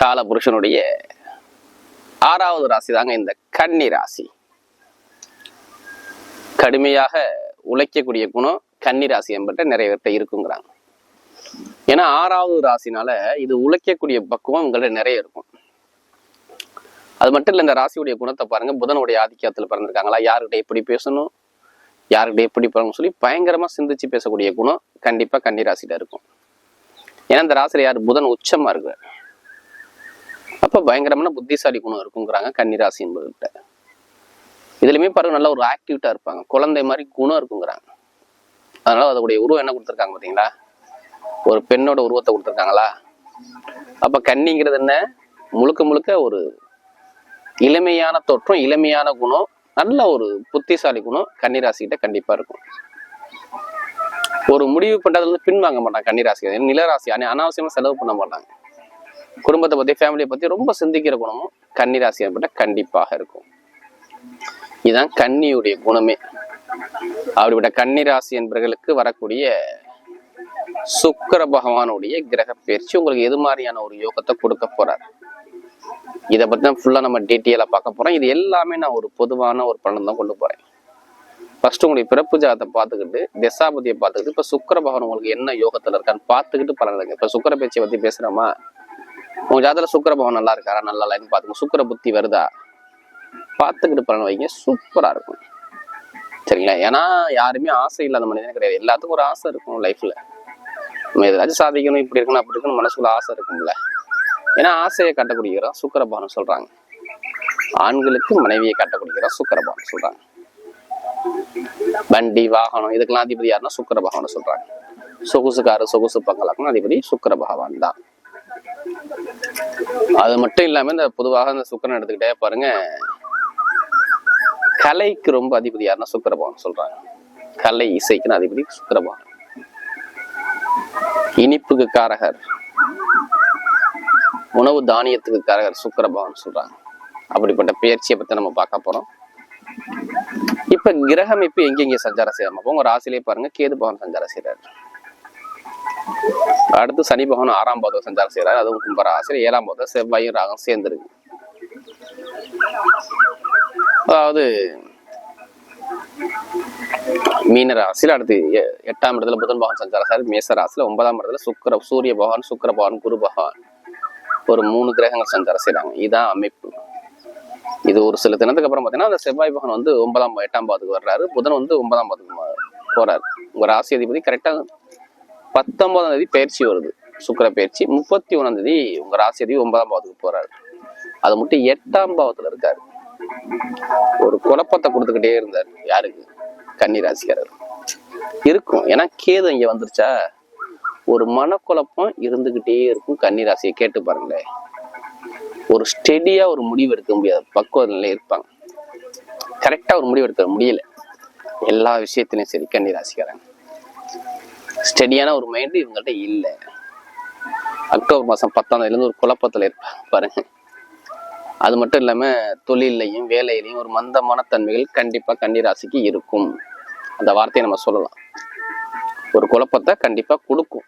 கால புருஷனுடைய ஆறாவது ராசி தாங்க இந்த கன்னி ராசி. கடுமையாக உழைக்கக்கூடிய குணம் கன்னி ராசி என்பட்ட நிறைய பேர்கிட்ட இருக்குங்கிறாங்க. ஏன்னா ஆறாவது ராசினால இது உழைக்கக்கூடிய பக்குவம் உங்கள்ட்ட நிறைய இருக்கும். அது மட்டும் இல்லை இந்த ராசியுடைய குணத்தை பாருங்க புதனுடைய ஆதிக்கத்தில் பிறந்திருக்காங்களா யாருக்கிட்ட எப்படி பேசணும் யாருக்கிட்ட எப்படி பழகணும் சொல்லி பயங்கரமா சிந்திச்சு பேசக்கூடிய குணம் கண்டிப்பா கன்னி ராசியில இருக்கும். ஏன்னா இந்த ராசியில யார்? புதன் உச்சமா இருக்கு அப்போ பயங்கரமான புத்திசாலி குணம் இருக்குங்கிறாங்க கன்னிராசி என்பதுகிட்ட இதுலையுமே பாருங்க நல்ல ஒரு ஆக்டிவிட்டா இருப்பாங்க. குழந்தை மாதிரி குணம் இருக்குங்கிறாங்க. அதனால அதோடைய உருவம் என்ன கொடுத்துருக்காங்க பாத்தீங்களா? ஒரு பெண்ணோட உருவத்தை கொடுத்துருக்காங்களா? அப்ப கன்னிங்கிறது என்ன? முழுக்க முழுக்க ஒரு இளமையான தோற்றம் இளமையான குணம் நல்ல ஒரு புத்திசாலி குணம் கன்னிராசிகிட்ட கண்டிப்பா இருக்கும். ஒரு முடிவு பண்றதுல பின்வாங்க மாட்டாங்க கன்னிராசி நிலராசி அன- அனாவசியமா செலவு பண்ண மாட்டாங்க. குடும்பத்தை பத்தி ஃபேமிலியை பத்தி ரொம்ப சிந்திக்கிற குணமும் கன்னிராசி ஏற்பட்ட கண்டிப்பாக இருக்கும். இதுதான் கன்னியுடைய குணமே. அப்படிப்பட்ட கன்னிராசி என்பவர்களுக்கு வரக்கூடிய சுக்கிர பகவானுடைய கிரக பயிற்சி உங்களுக்கு எது மாதிரியான ஒரு யோகத்தை கொடுக்க போறார்? இதை பத்தி தான் ஃபுல்லா நம்ம டீட்டெயிலா பார்க்க போறோம். இது எல்லாமே நான் ஒரு பொதுவான ஒரு பலன் தான் கொண்டு போறேன். ஃபர்ஸ்ட் உங்களுடைய பிறப்பு ஜாதத்தை பார்த்துக்கிட்டு தசாபதியை பார்த்துக்கிட்டு இப்ப சுக்கர பகவான் உங்களுக்கு என்ன யோகத்துல இருக்கான்னு பார்த்துக்கிட்டு பலனுங்க இப்ப சுக்கிர பேச்சை பத்தி பேசுகிறோமா உங்க ஜாதகத்துல சுக்கர பவன் நல்லா இருக்காரா? நல்லா இல்லைன்னு பாத்துங்க சுக்கிர புத்தி வருதா? பார்த்துக்கிட்டு பலன் வைங்க. சூப்பரா இருக்கும். சரிங்களா? ஏன்னா யாருமே ஆசை இல்லாத மனிதனே கிடையாது. எல்லாத்துக்கும் ஒரு ஆசை இருக்கும் லைஃப்ல நம்ம எதாச்சும் சாதிக்கணும் இப்படி இருக்கணும் அப்படி இருக்கணும் மனசுக்குள்ள ஆசை இருக்கும்ல. ஏன்னா ஆசையை காட்டக்கூடியவரா சுக்கரபானம் சொல்றாங்க. ஆண்களுக்கு மனைவியை காட்டக்கூடியவரா சுக்கரபானம் சொல்றாங்க. வண்டி வாகனம் இதுக்கெல்லாம் அதிபதி யாருன்னா சுக்கர பகவான் சொல்றாங்க. சொகுசுக்காரு சொகுசு பங்களாக்கணும் அதிபதி சுக்கர பகவான் தான். அது மட்டும் இல்லாம இந்த பொதுவாக இந்த சுக்கரன் எடுத்துக்கிட்டே பாருங்க. கலைக்கு ரொம்ப அதிபதி யாருன்னா சுக்கரபவன் சொல்றாங்க. கலை இசைக்குன்னு அதிபதி சுக்கரபவன் இனிப்புக்கு காரகர். உணவு தானியத்துக்கு காரகர் சுக்கரபவன் சொல்றாங்க. அப்படிப்பட்ட பயிற்சியை பத்தி நம்ம பார்க்க போறோம். இப்ப கிரகம் இப்ப எங்கெங்க சஞ்சாரம் செய்யறாம அப்போ உங்க ராசிலே பாருங்க கேது பவன் சஞ்சாரம் செய்யறாரு அடுத்து சனி பகவான் ஆறாம் பாதம் சஞ்சாரம் செய்கிறார் அதுவும் கும்பராசிரியர் ஏழாம் பாதம் செவ்வாயும் ராகம் சேர்ந்துருக்கு அதாவது மீன ராசியில் அடுத்து எ- எட்டாம் இடத்துல புதன் பகவான் சஞ்சாரசாரி மேச ராசியில் ஒன்பதாம் இடத்துல சுக்கிர சூரிய பகவான் சுக்கர பகவான் குரு பகவான் ஒரு மூணு கிரகங்கள் சஞ்சாரம் செய்கிறாங்க இதுதான் அமைப்பு. இது ஒரு சில தினத்துக்கு அப்புறம் பார்த்தீங்கன்னா அந்த செவ்வாய் பகவான் வந்து ஒன்பதாம் எட்டாம் பாதுக்கு வர்றாரு. புதன் வந்து ஒன்பதாம் பாதுக்கு போறாரு. உங்க ராசி அதிபதி கரெக்டாக பத்தொன்பதாம் தேதி பயிற்சி வருது. சுக்கிர பயிற்சி. முப்பத்தி ஒன்றாம் தேதி உங்க ராசியதி ஒன்பதாம் பாவத்துக்கு போறாரு. அது மட்டும் எட்டாம் பாவத்துல இருக்காரு. ஒரு குழப்பத்தை கொடுத்துக்கிட்டே இருந்தார். யாருக்கு? கன்னி ராசிக்காரர். இருக்கும். ஏன்னா கேது இங்க வந்துருச்சா? ஒரு மனக்குழப்பம் இருந்துகிட்டே இருக்கும். கன்னி ராசியை கேட்டு பாருங்களேன். ஒரு ஸ்டெடியா ஒரு முடிவு எடுக்க முடியாது. பக்குவ நிலையில இருப்பாங்க கரெக்டா ஒரு முடிவு எடுக்க முடியல. எல்லா விஷயத்திலையும் சரி கன்னி ராசிக்காரங்க ஸ்டெடியான ஒரு மைண்டு இவங்கள்ட்ட இல்ல. அக்டோபர் மாசம் பத்தாம் இருந்து ஒரு குழப்பத்துல இருப்பாங்க பாருங்க. அது மட்டும் இல்லாம தொழிலையும் வேலையிலையும் ஒரு மந்தமான தன்மைகள் கண்டிப்பா கன்னிராசிக்கு இருக்கும். அந்த வார்த்தையை நம்ம சொல்லலாம். ஒரு குழப்பத்தை கண்டிப்பா கொடுக்கும்.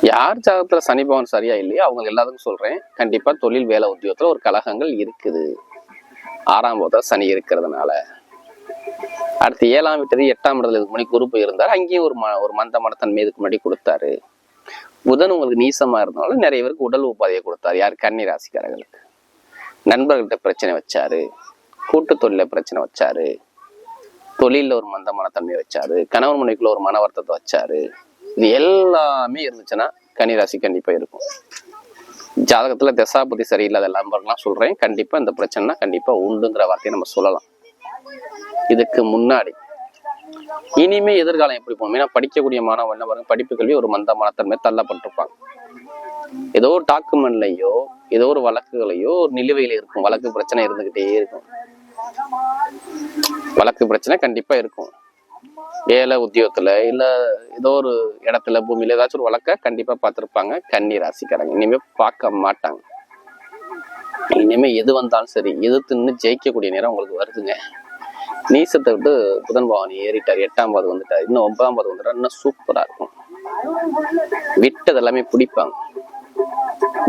யார் ஜாதகத்தில் சனி பவன் சரியா இல்லையோ அவங்க எல்லாத்துக்கும் சொல்றேன். கண்டிப்பா தொழில் வேலை உத்தியோகத்துல ஒரு கழகங்கள் இருக்குது. ஆறாம் போதில் சனி இருக்கிறதுனால. அடுத்து ஏழாம் விட்டது எட்டாம் இடத்துல இதுக்கு முன்னாடி குரு இருந்தார் அங்கேயும் ஒரு ம ஒரு மந்த மனத்தன்மை இதுக்கு முன்னாடி கொடுத்தாரு. புதன் உங்களுக்கு நீசமாக இருந்தனால நிறைய பேருக்கு உடல் உபாதையை கொடுத்தாரு. யார்? கன்னி ராசிக்காரர்களுக்கு. நண்பர்கள்ட்ட பிரச்சனை வச்சாரு. கூட்டு தொழில பிரச்சனை வச்சாரு. தொழிலில் ஒரு மந்த மனத்தன்மை வச்சாரு. கணவன் மனைவிக்குள்ள ஒரு மன வருத்தத்தை வச்சாரு. இது எல்லாமே இருந்துச்சுன்னா கன்னிராசி கண்டிப்பாக இருக்கும். ஜாதகத்துல தசாபதி சரியில்லாத நம்பர்லாம் சொல்கிறேன் கண்டிப்பாக இந்த பிரச்சனைனா கண்டிப்பாக உண்டுங்கிற வார்த்தையை நம்ம சொல்லலாம். இதுக்கு முன்னாடி. இனிமே எதிர்காலம் எப்படி போகும்? ஏன்னா படிக்கக்கூடிய மாணவன் என்ன பாருங்க படிப்பு கல்வி ஒரு மந்த மனத்தன்மை தள்ளப்பட்டிருப்பாங்க ஏதோ ஒரு டாக்குமெண்ட்லையோ ஏதோ ஒரு வழக்குகளையோ ஒரு நிலுவையில இருக்கும். வழக்கு பிரச்சனை இருந்துகிட்டே இருக்கும். வழக்கு பிரச்சனை கண்டிப்பா இருக்கும். வேலை உத்தியோகத்துல இல்ல ஏதோ ஒரு இடத்துல பூமியில ஏதாச்சும் ஒரு வழக்க கண்டிப்பா பார்த்திருப்பாங்க. கன்னி ராசிக்காரங்க. இனிமே பார்க்க மாட்டாங்க. இனிமே எது வந்தாலும் சரி எதிர்த்து நின்று ஜெயிக்கக்கூடிய நேரம் உங்களுக்கு வருதுங்க. நீசத்தை விட்டு புதன் பவானி ஏறிட்டார். எட்டாம் பாது வந்துட்டார். இன்னும் ஒன்பதாம் பாது வந்துட்டார் இன்னும் சூப்பரா இருக்கும். விட்டது எல்லாமே பிடிப்பாங்க.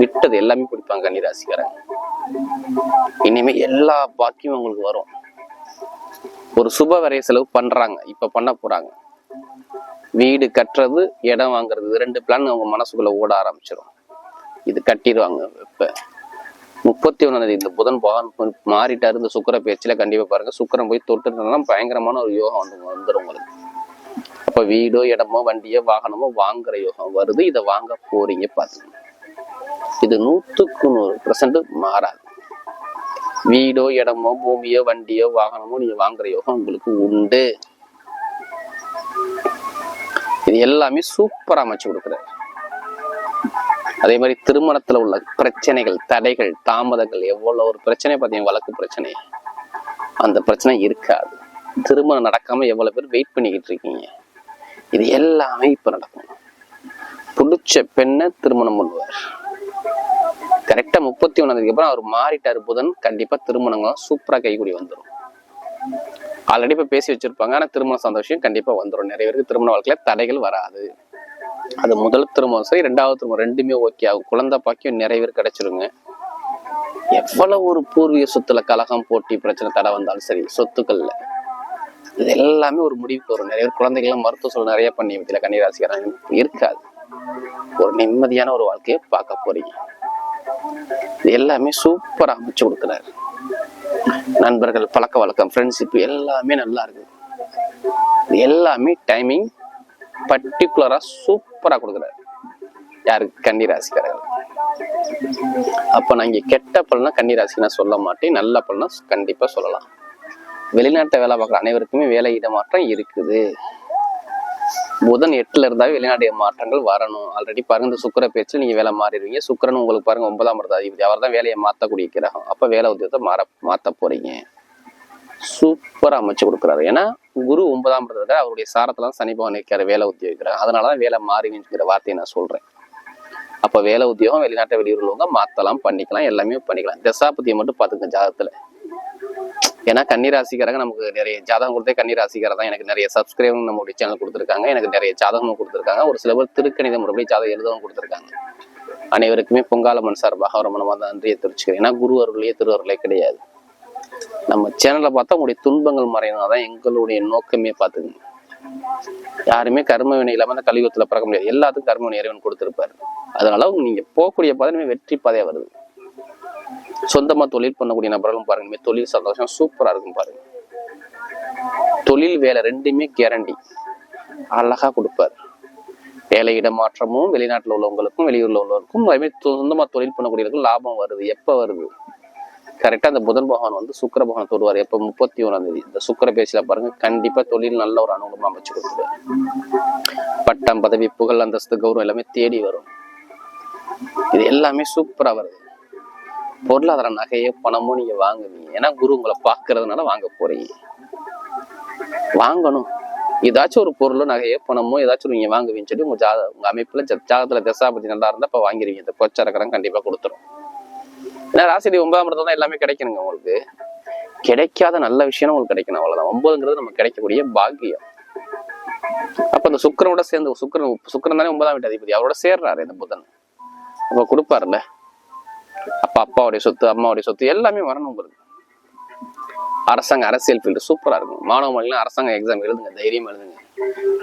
விட்டது எல்லாமே பிடிப்பாங்க கன்னிராசிக்காரங்க. இனிமே எல்லா பாக்கியும் உங்களுக்கு வரும். ஒரு சுப வரைய செலவு பண்றாங்க. இப்ப பண்ண போறாங்க. வீடு கட்டுறது இடம் வாங்குறது ரெண்டு பிளான் அவங்க மனசுக்குள்ள ஓட ஆரம்பிச்சிடும் இது கட்டிடுவாங்க. இப்ப முப்பத்தி ஒன்றாம் தேதி இந்த புதன் பகவான் மாறிட்டாரு. இந்த சுக்கர பேச்சுல கண்டிப்பா பாருங்க. சுக்கரம் போய் தொட்டுனா பயங்கரமான ஒரு யோகம் வந்து வந்துடும் உங்களுக்கு. அப்ப வீடோ இடமோ வண்டியோ வாகனமோ வாங்குற யோகம் வருது. இதை வாங்க போறீங்க பாத்துங்க இது நூற்றுக்கு நூறு பர்சன்ட் மாறாது. வீடோ இடமோ பூமியோ வண்டியோ வாகனமோ நீங்க வாங்குற யோகம் உங்களுக்கு உண்டு. இது எல்லாமே சூப்பரா அமைச்சு கொடுக்குறாரு. அதே மாதிரி திருமணத்துல உள்ள பிரச்சனைகள் தடைகள் தாமதங்கள் எவ்வளவு ஒரு பிரச்சனை பார்த்தீங்க வழக்கு பிரச்சனை. அந்த பிரச்சனை இருக்காது. திருமணம் நடக்காம எவ்வளவு பேர் வெயிட் பண்ணிக்கிட்டு இருக்கீங்க. இது எல்லாமே இப்ப நடக்கும். புடிச்ச பெண்ணை திருமணம் பண்ணுவார். கரெக்டா முப்பத்தி ஒண்ணாந்தேதிக்கு அப்புறம் அவர் மாறிட்டாரு புதன். கண்டிப்பா திருமணங்களும் சூப்பரா கைகூடி வந்துடும் ஆல்ரெடி இப்ப பேசி வச்சிருப்பாங்க. ஆனா திருமணம் சந்தோஷம் கண்டிப்பா வந்துடும் நிறைய பேருக்கு திருமண வாழ்க்கையில தடைகள் வராது. அது முதல் திருமணம். சரி ரெண்டாவது திருமணம். ரெண்டுமே ஓகே ஆகும். குழந்தை பாக்கியம் நிறைய பேர் கிடைச்சிருங்க. எவ்வளவு ஒரு பூர்வீக சொத்துல கலகம் போட்டி பிரச்சனை தடை வந்தாலும் சரி சொத்துக்கள்ல. இது எல்லாமே ஒரு முடிவுக்கு வரும். நிறைய பேர் குழந்தைகள்லாம் மருத்துவ சொல் நிறைய பண்ணி வைக்கல கன்னிராசிக்காரன் இருக்காது. ஒரு நிம்மதியான ஒரு வாழ்க்கையை பார்க்க போறீங்க. இது எல்லாமே சூப்பரா அமைச்சு கொடுக்குறாரு. நண்பர்கள் பழக்க வழக்கம் ஃப்ரெண்ட்ஷிப் எல்லாமே நல்லா இருக்கு. இது எல்லாமே டைமிங் பர்டிகுலரா சூப்பர் சூப்பராக கொடுக்குறாரு. யாருக்கு கன்னி அப்போ நான் இங்கே கெட்ட பலனா கன்னிராசினா ராசி நான் சொல்ல மாட்டேன். நல்ல பலனா கண்டிப்பாக சொல்லலாம். வெளிநாட்டை வேலை பார்க்குற அனைவருக்குமே வேலை இடமாற்றம் இருக்குது. புதன் எட்டுல இருந்தாவே வெளிநாட்டு மாற்றங்கள் வரணும். ஆல்ரெடி பாருங்க இந்த சுக்கர பேச்சு நீங்க வேலை மாறிடுவீங்க. சுக்கரன் உங்களுக்கு பாருங்க ஒன்பதாம் இடத்த அதிபதி. அவர் தான் வேலையை மாத்தக்கூடிய கிரகம். அப்ப வேலை உத்தியோகத்தை மாற மாத்த போறீங்க. சூப்பரா அமைச்சு கொடுக்குறாரு. ஏன்னா குரு ஒன்பதாம் இடத்துல அவருடைய சாரத்துல சனி பகவான் இருக்கிற வேலை உத்தியோகிக்கிறாங்க அதனாலதான் வேலை மாறிங்கிற வார்த்தையை நான் சொல்றேன். அப்ப வேலை உத்தியோகம் வெளிநாட்டை வெளியூர்லவங்க மாற்றலாம் பண்ணிக்கலாம் எல்லாமே பண்ணிக்கலாம். தசாபதியை மட்டும் பாத்துக்க ஜாதகத்தில். ஏன்னா கன்னிராசிக்காரங்க நமக்கு நிறைய ஜாதகம் கொடுத்தே கன்னிராசிக்கார தான். எனக்கு நிறைய சப்ஸ்கிரைபர் நம்மளுடைய சேனல் கொடுத்துருக்காங்க. எனக்கு நிறைய ஜாதகமும் கொடுத்துருக்காங்க. ஒரு சில பேர் திருக்கணித முறைப்படி ஜாதகம் எழுதவும் கொடுத்துருக்காங்க. அனைவருக்குமே பொங்கால மண் சார்பாக ஒரு மனமாக நன்றியை தெரிவிச்சுக்கிறேன். ஏன்னா குரு அருளையே திருவருளே கிடையாது. நம்ம சேனலை பார்த்தா உங்களுடைய துன்பங்கள் மறையணும் அதான் எங்களுடைய நோக்கமே பார்த்துக்கங்க யாருமே கர்ம வினை இல்லாம அந்த கலியுகத்துல பிறக்க முடியாது. எல்லாத்துக்கும் கர்ம வினை இறைவன் கொடுத்திருப்பாரு. அதனால நீங்க போகக்கூடிய பாதை வெற்றி பாதையா வருது. சொந்தமா தொழில் பண்ணக்கூடிய நபர்களும் பாருங்க தொழில் சந்தோஷம் சூப்பரா இருக்கும் பாருங்க. தொழில் வேலை ரெண்டுமே கேரண்டி அழகா கொடுப்பாரு. வேலை இடமாற்றமும் வெளிநாட்டுல உள்ளவங்களுக்கும் வெளியூர்ல உள்ளவங்களுக்கும் அதே மாதிரி சொந்தமா தொழில் பண்ணக்கூடியவர்களுக்கும் லாபம் வருது. எப்ப வருது? கரெக்டா அந்த புதன் பகவான் வந்து சுக்கர பகவான் தொடுவார். எப்ப? முப்பத்தி ஓராந்தேதி தேதி. இந்த சுக்கிர பேசில பாருங்க கண்டிப்பா தொழில் நல்ல ஒரு அனுகூலமா அமைச்சு கொடுத்துருவாரு பட்டம் பதவி புகழ் அந்தஸ்து கௌரவம் எல்லாமே தேடி வரும். இது எல்லாமே சூப்பரா வருது. பொருளாதார நகையோ பணமோ நீங்க வாங்குவீங்க. ஏன்னா குரு உங்களை பார்க்கறதுனால வாங்க போறீங்க. வாங்கணும். ஏதாச்சும் ஒரு பொருளோ நகையோ பணமோ ஏதாச்சும் நீங்க வாங்குவீங்கன்னு சொல்லி உங்க ஜாத உங்க அமைப்புல ஜாதகத்துல தசாபதி நல்லா இருந்தா இப்ப வாங்கிருவீங்க. இந்த கொச்சரக்கரம் கண்டிப்பா கொடுத்துரும். ஏன்னா ராசிடி ஒன்பதாம் இடத்துல தான் எல்லாமே கிடைக்கணுங்க உங்களுக்கு. கிடைக்காத நல்ல விஷயம் உங்களுக்கு கிடைக்கணும் அவ்வளவுதான். ஒன்பதுங்கிறது நம்ம கிடைக்கக்கூடிய பாக்கியம். அப்ப இந்த சுக்கரனோட சேர்ந்து சுக்கரன் சுக்கரன் தானே ஒன்பதாம் வீட்டு அதிபதி. அவரோட சேர்றாரு இந்த புதன். அப்ப கொடுப்பாருல்ல. அப்ப அப்பாவுடைய சொத்து அம்மாவுடைய சொத்து எல்லாமே வரணும் உங்களுக்கு. அரசாங்க அரசியல் ஃபீல்டு சூப்பரா இருக்கும். மாணவ மொழிலாம் அரசாங்க எக்ஸாம் எழுதுங்க தைரியம் எழுதுங்க.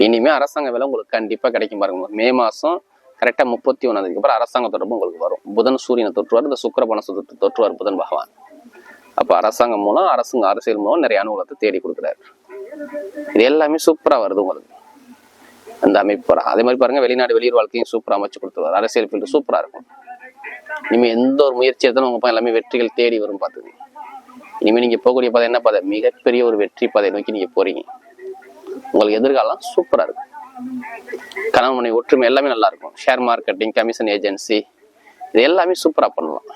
இனிமே அரசாங்க வேலை உங்களுக்கு கண்டிப்பா கிடைக்கும் பாருங்க. மே மாசம் கரெக்டாக முப்பத்தி ஒன்றாந்தேதிக்கு அப்புறம் அரசாங்க தொடர்பு உங்களுக்கு வரும். புதன் சூரியனை தொற்றுவார் இந்த சுக்கிரபண தொற்று தொற்றுவார் புதன் பகவான். அப்போ அரசாங்கம் மூலம் அரசுங்க அரசியல் மூலம் நிறைய அனுகூலத்தை தேடி கொடுக்குறாரு. இது எல்லாமே சூப்பராக வருது உங்களுக்கு. அந்த அமைப்பு அதே மாதிரி பாருங்க வெளிநாடு வெளியூர் வாழ்க்கையும் சூப்பராக அமைச்சு கொடுத்துருவார். அரசியல் ஃபீல்டு சூப்பராக இருக்கும். இனிமேல் எந்த ஒரு முயற்சி எடுத்தாலும் உங்கள் எல்லாமே வெற்றிகள் தேடி வரும் பார்த்துங்க இனிமேல் நீங்கள் போகக்கூடிய பாதை என்ன பாதை? மிகப்பெரிய ஒரு வெற்றி பாதை நோக்கி நீங்கள் போகிறீங்க உங்களுக்கு எதிர்காலம் சூப்பராக இருக்கும். கணவன் மனைவி ஒற்றுமை எல்லாமே நல்லா இருக்கும் ஷேர் மார்க்கெட்டிங் கமிஷன் ஏஜென்சி இது எல்லாமே சூப்பரா பண்ணலாம்.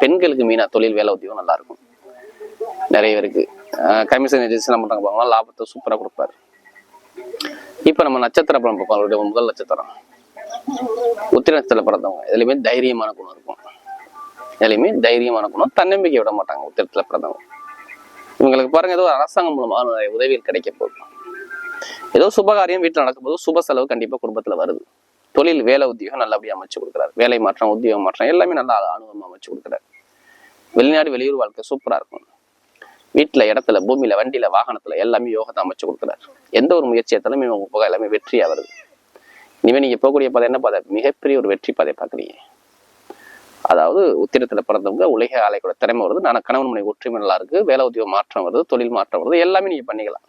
பெண்களுக்கு மீனா தொழில் வேலை உதவியும் நல்லா இருக்கும் நிறைய பேருக்கு. கமிஷன் ஏஜென்சி என்ன பண்ணுறாங்க லாபத்தை சூப்பரா கொடுப்பாரு. இப்ப நம்ம நட்சத்திர படம் பார்ப்போம். அவருடைய முதல் நட்சத்திரம். உத்திர நட்சத்திர பிறந்தவங்க இதுலயுமே தைரியமான குணம் இருக்கும். இதுலயுமே தைரியமான குணம். தன்னம்பிக்கை விட மாட்டாங்க உத்திரத்துல பிறந்தவங்க இவங்களுக்கு பாருங்க ஏதோ அரசாங்கம் மூலமாக நிறைய உதவிகள் கிடைக்க போகுது. ஏதோ சுபகாரியம் வீட்டுல நடக்கும்போது சுப செலவு கண்டிப்பா குடும்பத்துல வருது. தொழில் வேலை உத்தியோகம் நல்லபடியா அமைச்சு கொடுக்குறாரு. வேலை மாற்றம் உத்தியோக மாற்றம் எல்லாமே நல்லா அனுபவம் அமைச்சு கொடுக்குறாரு. வெளிநாடு வெளியூர் வாழ்க்கை சூப்பரா இருக்கும். வீட்டுல இடத்துல பூமியில வண்டியில் வாகனத்துல எல்லாமே யோகத்தை அமைச்சு கொடுக்குறாரு. எந்த ஒரு முயற்சி எடுத்தாலும் இவங்க போக எல்லாமே வெற்றியா வருது. இனிமேல் நீங்க போகக்கூடிய பாதை என்ன பாதை? மிகப்பெரிய ஒரு வெற்றி பாதை பார்க்குறீங்க. அதாவது உத்திரத்துல பிறந்தவங்க உலக ஆலைக்கூட திறமை வருது. நான் கணவன் மனை ஒற்றுமை நல்லா இருக்கு. வேலை உத்தியோக மாற்றம் வருது. தொழில் மாற்றம் வருது. எல்லாமே நீங்க பண்ணிக்கலாம்.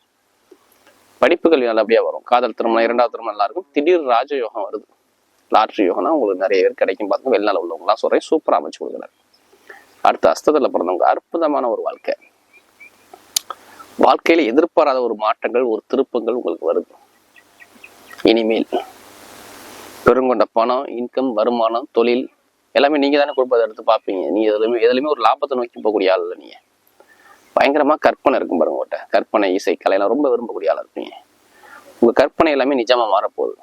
படிப்புகள் நல்லபடியாக நல்லபடியா வரும். காதல் திருமணம் இரண்டாவது திருமணம் நல்லா இருக்கும் திடீர் ராஜயோகம் வருது. லாட்ரி யோகம்னா உங்களுக்கு நிறைய பேர் கிடைக்கும். பார்த்து வெளிநாள் உள்ளவங்களாம் சொல்றேன். சூப்பராக அமைச்சு கொடுக்குறாரு. அடுத்த அஸ்தத்துல பிறந்தவங்க அற்புதமான ஒரு வாழ்க்கை. வாழ்க்கையில எதிர்பாராத ஒரு மாற்றங்கள் ஒரு திருப்பங்கள் உங்களுக்கு வருது. இனிமேல் பெருங்கொண்ட பணம் இன்கம் வருமானம் தொழில் எல்லாமே நீங்க தானே கொடுப்பதை எடுத்து பார்ப்பீங்க. நீங்க எதுலையுமே எதுலையுமே ஒரு லாபத்தை நோக்கி போகக்கூடிய ஆள் இல்லை நீங்க. பயங்கரமா கற்பனை இருக்கும் பாருங்க உங்கள்கிட்ட கற்பனை இசை கலையெல்லாம் ரொம்ப விரும்பக்கூடிய ஆளா இருப்பீங்க. உங்க கற்பனை எல்லாமே நிஜமா மாறப்போகுது.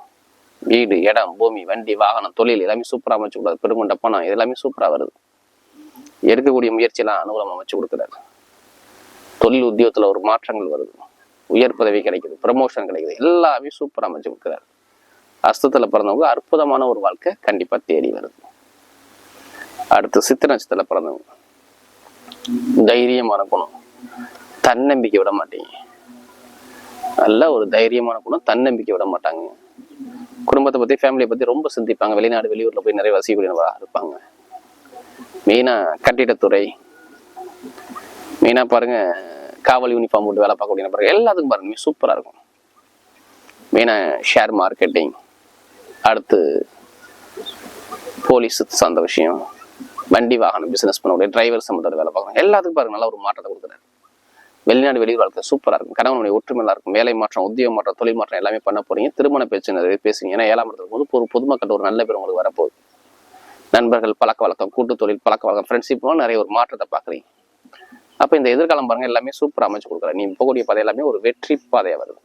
வீடு இடம் பூமி வண்டி வாகனம் தொழில் எல்லாமே சூப்பராக அமைச்சு கொடுக்குறாரு பெருங்கொண்ட பணம் இது எல்லாமே சூப்பராக வருது. எடுக்கக்கூடிய முயற்சியெல்லாம் அனுகூலம் அமைச்சு கொடுக்குறாரு. தொழில் உத்தியோகத்தில் ஒரு மாற்றங்கள் வருது. உயர் பதவி கிடைக்குது ப்ரமோஷன் கிடைக்குது எல்லாமே சூப்பராக அமைச்சு கொடுக்குறாரு. அஸ்தத்தில் பிறந்தவங்க அற்புதமான ஒரு வாழ்க்கை கண்டிப்பாக தேடி வருது. அடுத்து சித்திர நட்சத்திரத்தில் பிறந்தவங்க. தைரியமான குணம். தன்னம்பிக்கை விட மாட்டீங்க. நல்ல ஒரு தைரியமான குணம் தன்னம்பிக்கை விட மாட்டாங்க. குடும்பத்தை பத்தி ஃபேமிலியை பத்தி ரொம்ப சிந்திப்பாங்க. வெளிநாடு வெளியூர்ல போய் நிறைய வசிக்கூடியவராக இருப்பாங்க. மெயினா கட்டிடத்துறை. மெயினா பாருங்க காவல் யூனிஃபார்ம் போட்டு வேலை பார்க்கக்கூடிய நபர்கள் எல்லாத்துக்கும் பாருங்க சூப்பரா இருக்கும். மெயினா ஷேர் மார்க்கெட்டிங் அடுத்து போலீஸ் சார்ந்த விஷயம். வண்டி வாகனம் பிசினஸ் பண்ணக்கூடிய டிரைவர் சம்மந்தோட வேலை பார்க்கணும் எல்லாத்துக்கும் பாருங்க நல்லா ஒரு மாற்றத்தை கொடுக்குறாரு. வெளிநாடு வெளியூர் வாழ்க்கை சூப்பராக இருக்கும். கணவனுடைய ஒற்றுமை நல்லா இருக்கும். வேலை மாற்றம் உத்தியோக மாற்றம் தொழில் மாற்றம் எல்லாமே பண்ண போறீங்க. திருமண பேச்சு நிறைய பேசுங்க ஏன்னா ஏழாம் இடத்துல போது ஒரு பொதுமக்கள் ஒரு நல்ல பேர் உங்களுக்கு வரப்போகுது. நண்பர்கள் பழக்க வழக்கம் கூட்டு தொழில் பழக்க வழக்கம் ஃப்ரெண்ட்ஷிப்லாம் நிறைய ஒரு மாற்றத்தை பாக்குறீங்க அப்ப இந்த எதிர்காலம் பாருங்க எல்லாமே சூப்பராக அமைச்சு கொடுக்குற நீ போகக்கூடிய பாதை எல்லாமே ஒரு வெற்றி பாதையா வருது.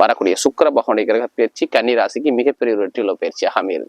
வரக்கூடிய சுக்கிர பகவானுடைய கிரக பயிற்சி கன்னிராசிக்கு மிகப்பெரிய ஒரு வெற்றியுள்ள பயிற்சியாக அமையுது.